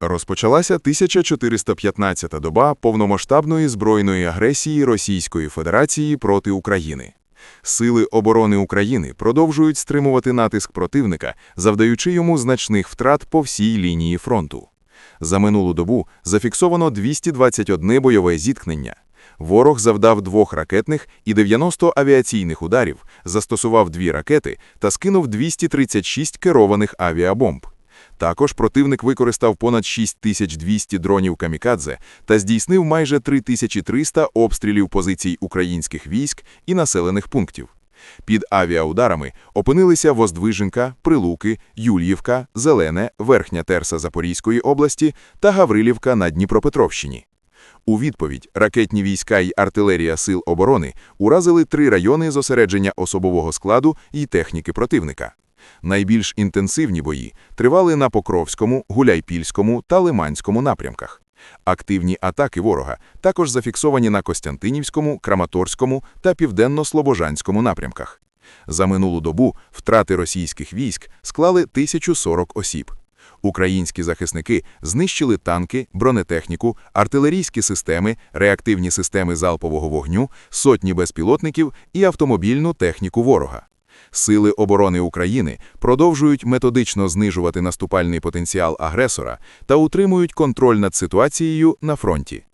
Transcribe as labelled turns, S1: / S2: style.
S1: Розпочалася 1415-та доба повномасштабної збройної агресії Російської Федерації проти України. Сили оборони України продовжують стримувати натиск противника, завдаючи йому значних втрат по всій лінії фронту. За минулу добу зафіксовано 221 бойове зіткнення. Ворог завдав двох ракетних і 90 авіаційних ударів, застосував дві ракети та скинув 236 керованих авіабомб. Також противник використав понад 6200 дронів «Камікадзе» та здійснив майже 3300 обстрілів позицій українських військ і населених пунктів. Під авіаударами опинилися Воздвиженка, Прилуки, Юльївка, Зелене, Верхня Терса Запорізької області та Гаврилівка на Дніпропетровщині. У відповідь ракетні війська й артилерія Сил оборони уразили три райони зосередження особового складу і техніки противника. Найбільш інтенсивні бої тривали на Покровському, Гуляйпільському та Лиманському напрямках. Активні атаки ворога також зафіксовані на Костянтинівському, Краматорському та Південно-Слобожанському напрямках. За минулу добу втрати російських військ склали 1040 осіб. Українські захисники знищили танки, бронетехніку, артилерійські системи, реактивні системи залпового вогню, сотні безпілотників і автомобільну техніку ворога. Сили оборони України продовжують методично знижувати наступальний потенціал агресора та утримують контроль над ситуацією на фронті.